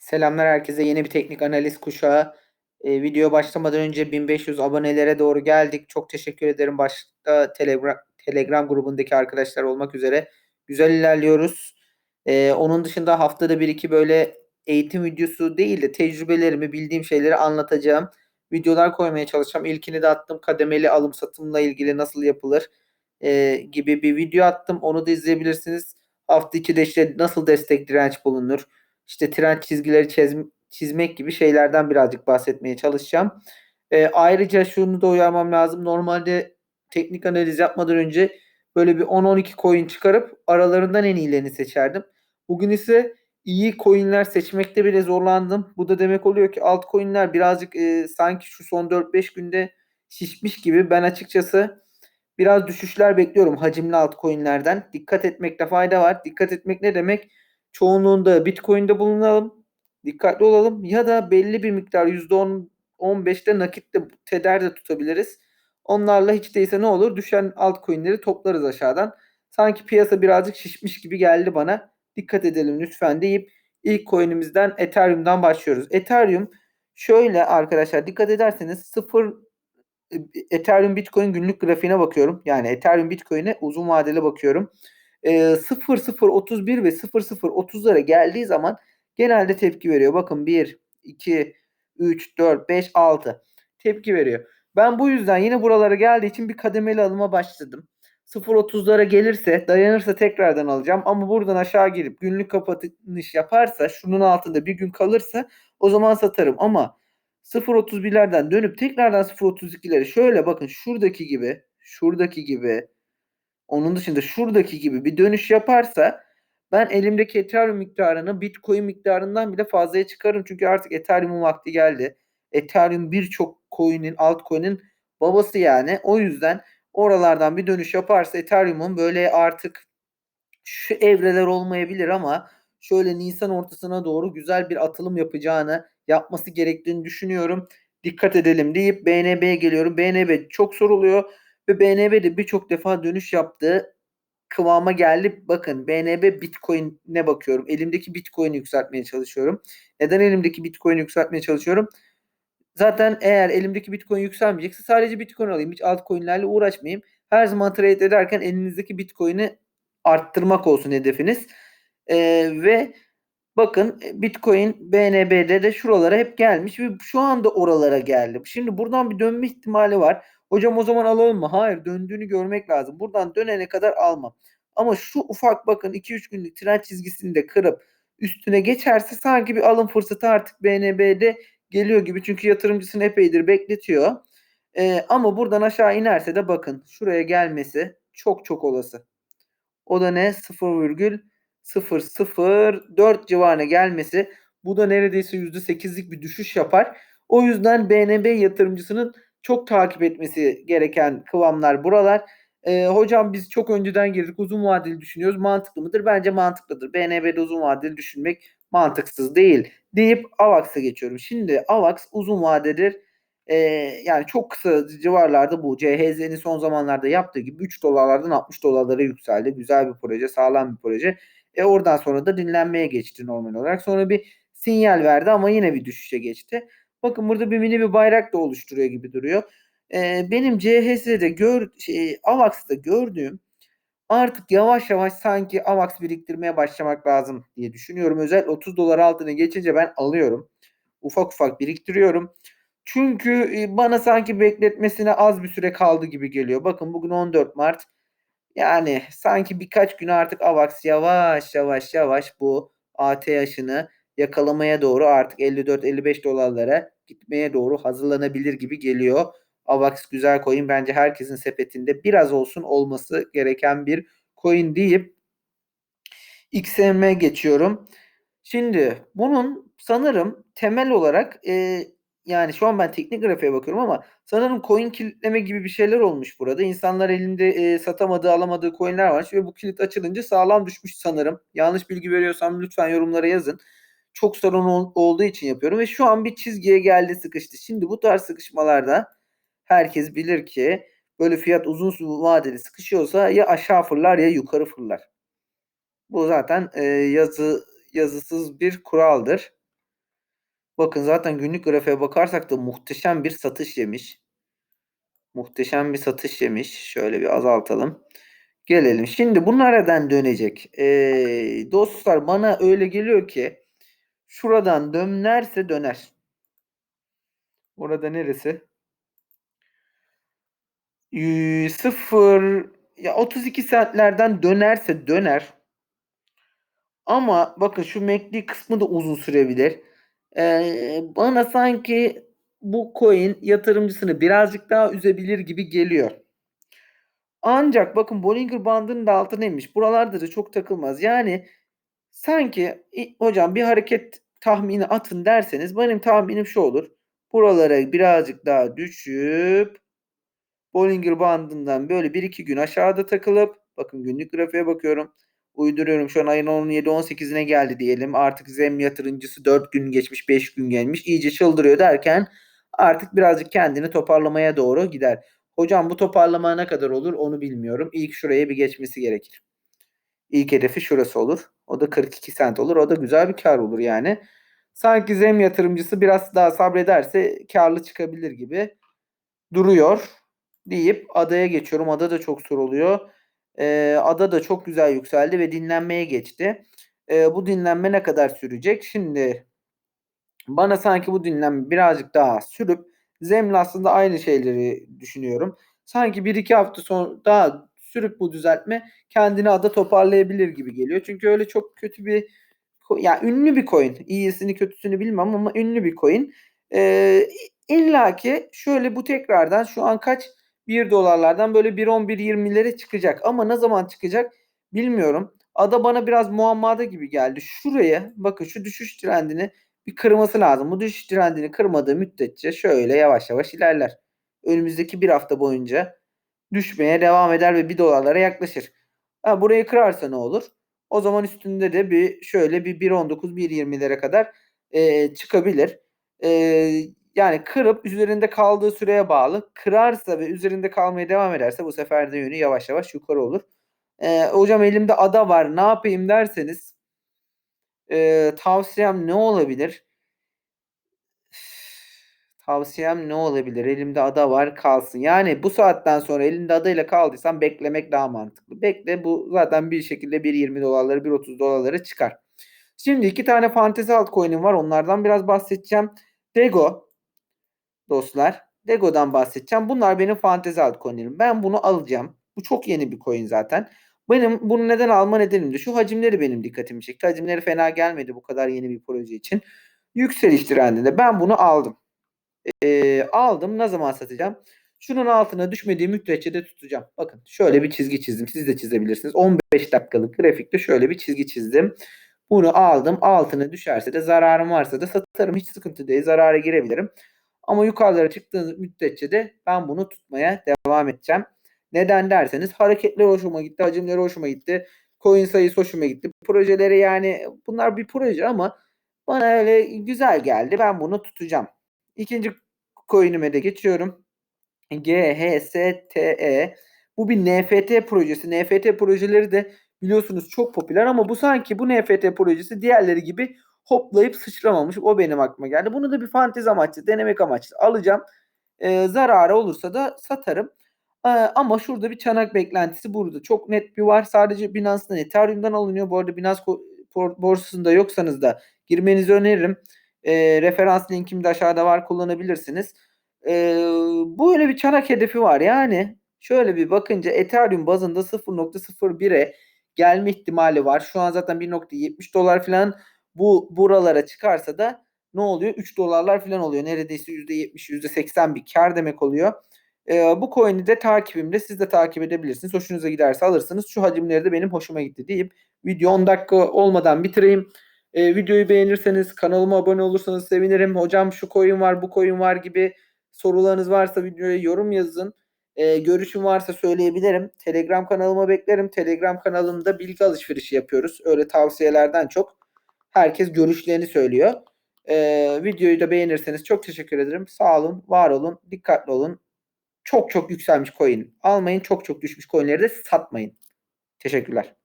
Selamlar herkese. Yeni bir teknik analiz kuşağı. Eee, videoya başlamadan önce 1500 abonelere doğru geldik. Çok teşekkür ederim. Başta Telegram Telegram grubundaki arkadaşlar olmak üzere güzel ilerliyoruz. Eee, onun dışında haftada 1-2 böyle eğitim videosu değil de tecrübelerimi, bildiğim şeyleri anlatacağım videolar koymaya çalışacağım. İlkini de attım. Kademeli alım satımla ilgili nasıl yapılır, eee, gibi bir video attım. Onu da izleyebilirsiniz. Hafta içi de işte nasıl destek direnç bulunur, işte trend çizgileri çiz çizmek gibi şeylerden birazcık bahsetmeye çalışacağım. Eee, ayrıca şunu da uyarmam lazım. Normalde teknik analiz yapmadan önce böyle bir 10-12 coin çıkarıp aralarından en iyilerini seçerdim. Bugün ise iyi coin'ler seçmekte bile zorlandım. Bu da demek oluyor ki altcoin'ler birazcık, eee, sanki şu son 4-5 günde şişmiş gibi. Ben açıkçası biraz düşüşler bekliyorum hacimli altcoin'lerden. Dikkat etmekte fayda var. Dikkat etmek ne demek? Çoğunluğunda Bitcoin'de bulunalım, dikkatli olalım ya da belli bir miktar %10 15'te nakit de teder de tutabiliriz. Onlarla hiç değilse ne olur? Düşen altcoin'leri toplarız aşağıdan. Sanki piyasa birazcık şişmiş gibi geldi bana. Dikkat edelim lütfen deyip ilk coin'imizden Ethereum'dan başlıyoruz. Ethereum şöyle arkadaşlar dikkat ederseniz 0 Ethereum Bitcoin günlük grafiğine bakıyorum. Yani Ethereum Bitcoin'e uzun vadeli bakıyorum. Eee, 0031 ve 0030'lara geldiği zaman genelde tepki veriyor. Bakın 1, 2, 3, 4, 5, 6 tepki veriyor. Ben bu yüzden yine buralara geldiği için bir kademeli alıma başladım. 0.30'lara gelirse, dayanırsa tekrardan alacağım ama buradan aşağı girip günlük kapatış yaparsa, şunun altında bir gün kalırsa o zaman satarım ama 0.31'lerden dönüp tekrardan 0.32'lere şöyle bakın şuradaki gibi, şuradaki gibi, onun dışında şuradaki gibi bir dönüş yaparsa ben elimdeki Ethereum miktarını Bitcoin miktarından bile fazlaya çıkarım. Çünkü artık Ethereum'un vakti geldi. Ethereum birçok coin'in, altcoin'in babası yani. O yüzden oralardan bir dönüş yaparsa Ethereum'un böyle artık şu evreler olmayabilir ama şöyle nisan ortasına doğru güzel bir atılım yapacağını, yapması gerektiğini düşünüyorum. Dikkat edelim deyip BNB'ye geliyorum. BNB çok soruluyor ve BNB de birçok defa dönüş yaptığı kıvama geldi. Bakın BNB Bitcoin'e bakıyorum. Elimdeki Bitcoin'i yükseltmeye çalışıyorum. Neden elimdeki Bitcoin'i yükseltmeye çalışıyorum? Zaten eğer elimdeki Bitcoin yükselmeyecekse sadece Bitcoin alayım. Hiç altcoin'lerle uğraşmayayım. Her zaman trade ederken elinizdeki Bitcoin'i arttırmak olsun hedefiniz. Eee, ve bakın Bitcoin BNB'de de şuralara hep gelmiş ve şu anda oralara geldi. Şimdi buradan bir dönme ihtimali var. Hocam o zaman alalım mı? Hayır, döndüğünü görmek lazım. Buradan dönene kadar almam. Ama şu ufak bakın 2-3 günlük trend çizgisini de kırıp üstüne geçerse sanki bir alım fırsatı artık BNB'de geliyor gibi. Çünkü yatırımcısını epeydir bekletiyor. Eee, ama buradan aşağı inerse de bakın şuraya gelmesi çok çok olası. O da ne? 0,004 civarına gelmesi. Bu da neredeyse %8'lik bir düşüş yapar. O yüzden BNB yatırımcısının çok takip etmesi gereken kıvamlar buralar. Eee, hocam biz çok önceden girdik uzun vadeli düşünüyoruz. Mantıklı mıdır? Bence mantıklıdır. BNB'de uzun vadeli düşünmek mantıksız değil deyip AVAX'a geçiyorum. Şimdi AVAX uzun vadedir. Eee, yani çok kısa civarlarda bu. CHZ'nin son zamanlarda yaptığı gibi 3 dolarlardan 60 dolarlara yükseldi. Güzel bir proje, sağlam bir proje. E oradan sonra da dinlenmeye geçti normal olarak. Sonra bir sinyal verdi ama yine bir düşüşe geçti. Bakın burada bir mini bir bayrak da oluşturuyor gibi duruyor. Eee, benim CHZ'de gör şey, AVAX'ta gördüğüm artık yavaş yavaş sanki AVAX biriktirmeye başlamak lazım diye düşünüyorum. Özel 30 dolar altına geçince ben alıyorum. Ufak ufak biriktiriyorum. Çünkü, eee, bana sanki bekletmesine az bir süre kaldı gibi geliyor. Bakın bugün 14 Mart. Yani sanki birkaç gün artık AVAX yavaş yavaş yavaş bu ATH'ını yakalamaya doğru artık 54-55 dolarlara gitmeye doğru hazırlanabilir gibi geliyor. AVAX güzel coin. Bence herkesin sepetinde biraz olsun olması gereken bir coin deyip XM'e geçiyorum. Şimdi bunun sanırım temel olarak, eee, yani şu an ben teknik grafiğe bakıyorum ama sanırım coin kilitleme gibi bir şeyler olmuş burada. İnsanlar elinde, eee, satamadığı, alamadığı coin'ler varmış ve bu kilit açılınca sağlam düşmüş sanırım. Yanlış bilgi veriyorsam lütfen yorumlara yazın. Çok sorun ol olduğu için yapıyorum ve şu an bir çizgiye geldi, sıkıştı. Şimdi bu tarz sıkışmalarda herkes bilir ki böyle fiyat uzun vadeli sıkışıyorsa ya aşağı fırlar ya yukarı fırlar. Bu zaten, eee, yazı yazısız bir kuraldır. Bakın zaten günlük grafiğe bakarsak da muhteşem bir satış yemiş. Muhteşem bir satış yemiş. Şöyle bir azaltalım. Gelelim. Şimdi bu nereden dönecek? Ee, dostlar bana öyle geliyor ki şuradan dönerse döner. Orada neresi? Ee, sıfır ya 32 saatlerden dönerse döner. Ama bakın şu MACD kısmı da uzun sürebilir. Ee, bana sanki bu coin yatırımcısını birazcık daha üzebilir gibi geliyor. Ancak bakın Bollinger bandının da altı neymiş? Buralarda da çok takılmaz. Yani sanki hocam bir hareket tahmini atın derseniz benim tahminim şu olur. Buralara birazcık daha düşüp Bollinger bandından böyle 1-2 gün aşağıda takılıp bakın günlük grafiğe bakıyorum. Uyduruyorum şu an ayın 17-18'ine geldi diyelim. Artık zem yatırımcısı 4 gün geçmiş 5 gün gelmiş. iyice çıldırıyor derken artık birazcık kendini toparlamaya doğru gider. Hocam bu toparlama ne kadar olur onu bilmiyorum. İlk şuraya bir geçmesi gerekir. İlk hedefi şurası olur. O da 42 sent olur. O da güzel bir kar olur yani. Sanki zem yatırımcısı biraz daha sabrederse karlı çıkabilir gibi duruyor deyip adaya geçiyorum. Ada da çok soru oluyor. Ee, ada da çok güzel yükseldi ve dinlenmeye geçti. Ee, bu dinlenme ne kadar sürecek? Şimdi bana sanki bu dinlenme birazcık daha sürüp Zem'le aslında aynı şeyleri düşünüyorum. Sanki bir iki hafta sonra daha sürüp bu düzeltme kendini ada toparlayabilir gibi geliyor. Çünkü öyle çok kötü bir ya yani ünlü bir coin. İyisini kötüsünü bilmem ama ünlü bir coin. Ee, İlla ki şöyle bu tekrardan şu an kaç 1 dolarlardan böyle 1.11-20'lere çıkacak. Ama ne zaman çıkacak bilmiyorum. Ada bana biraz muammada gibi geldi. Şuraya bakın şu düşüş trendini bir kırması lazım. Bu düşüş trendini kırmadığı müddetçe şöyle yavaş yavaş ilerler. Önümüzdeki bir hafta boyunca düşmeye devam eder ve 1 dolarlara yaklaşır. Ha, burayı kırarsa ne olur? O zaman üstünde de bir şöyle bir 1.19-1.20'lere kadar e, çıkabilir. E, yani kırıp üzerinde kaldığı süreye bağlı. Kırarsa ve üzerinde kalmaya devam ederse bu sefer de yönü yavaş yavaş yukarı olur. E, hocam elimde ada var ne yapayım derseniz e, tavsiyem ne olabilir? Tavsiyem ne olabilir? Elimde ada var kalsın. Yani bu saatten sonra elinde adayla kaldıysan beklemek daha mantıklı. Bekle bu zaten bir şekilde 1.20 dolarları 1.30 dolarları çıkar. Şimdi iki tane fantezi altcoin'im var. Onlardan biraz bahsedeceğim. Dego dostlar. Dego'dan bahsedeceğim. Bunlar benim fantezi altcoin'lerim. Ben bunu alacağım. Bu çok yeni bir coin zaten. Benim bunu neden alma nedenim de şu hacimleri benim dikkatimi çekti. Hacimleri fena gelmedi bu kadar yeni bir proje için. Yükseliş trendinde ben bunu aldım. Ee, aldım. Ne zaman satacağım? Şunun altına düşmediği müddetçe de tutacağım. Bakın şöyle bir çizgi çizdim. Siz de çizebilirsiniz. 15 dakikalık grafikte şöyle bir çizgi çizdim. Bunu aldım. Altına düşerse de zararım varsa da satarım. Hiç sıkıntı değil. Zarara girebilirim. Ama yukarılara çıktığı müddetçe de ben bunu tutmaya devam edeceğim. Neden derseniz hareketler hoşuma gitti, hacimleri hoşuma gitti, coin sayısı hoşuma gitti. Projeleri yani bunlar bir proje ama bana öyle güzel geldi. Ben bunu tutacağım. İkinci coin'ime de geçiyorum. GHSTE. Bu bir NFT projesi. NFT projeleri de biliyorsunuz çok popüler ama bu sanki bu NFT projesi diğerleri gibi hoplayıp sıçramamış. O benim aklıma geldi. Bunu da bir fantezi amaçlı, denemek amaçlı alacağım. Ee, zararı olursa da satarım. Ee, ama şurada bir çanak beklentisi burada. Çok net bir var. Sadece Binance'dan Ethereum'dan alınıyor. Bu arada Binance borsasında yoksanız da girmenizi öneririm. Ee, referans linkim de aşağıda var. Kullanabilirsiniz. Ee, böyle bir çanak hedefi var. Yani şöyle bir bakınca Ethereum bazında 0.01'e gelme ihtimali var. Şu an zaten 1.70 dolar falan bu buralara çıkarsa da ne oluyor? 3 dolarlar falan oluyor. Neredeyse %70, %80 bir kar demek oluyor. Ee, bu coin'i de takibimde siz de takip edebilirsiniz. Hoşunuza giderse alırsınız. Şu hacimleri de benim hoşuma gitti deyip video 10 dakika olmadan bitireyim. Ee, videoyu beğenirseniz kanalıma abone olursanız sevinirim. Hocam şu coin var bu coin var gibi sorularınız varsa videoya yorum yazın. Ee, görüşüm varsa söyleyebilirim. Telegram kanalıma beklerim. Telegram kanalımda bilgi alışverişi yapıyoruz. Öyle tavsiyelerden çok herkes görüşlerini söylüyor. Ee, videoyu da beğenirseniz çok teşekkür ederim. Sağ olun, var olun, dikkatli olun. Çok çok yükselmiş coin almayın. Çok çok düşmüş coinleri de satmayın. Teşekkürler.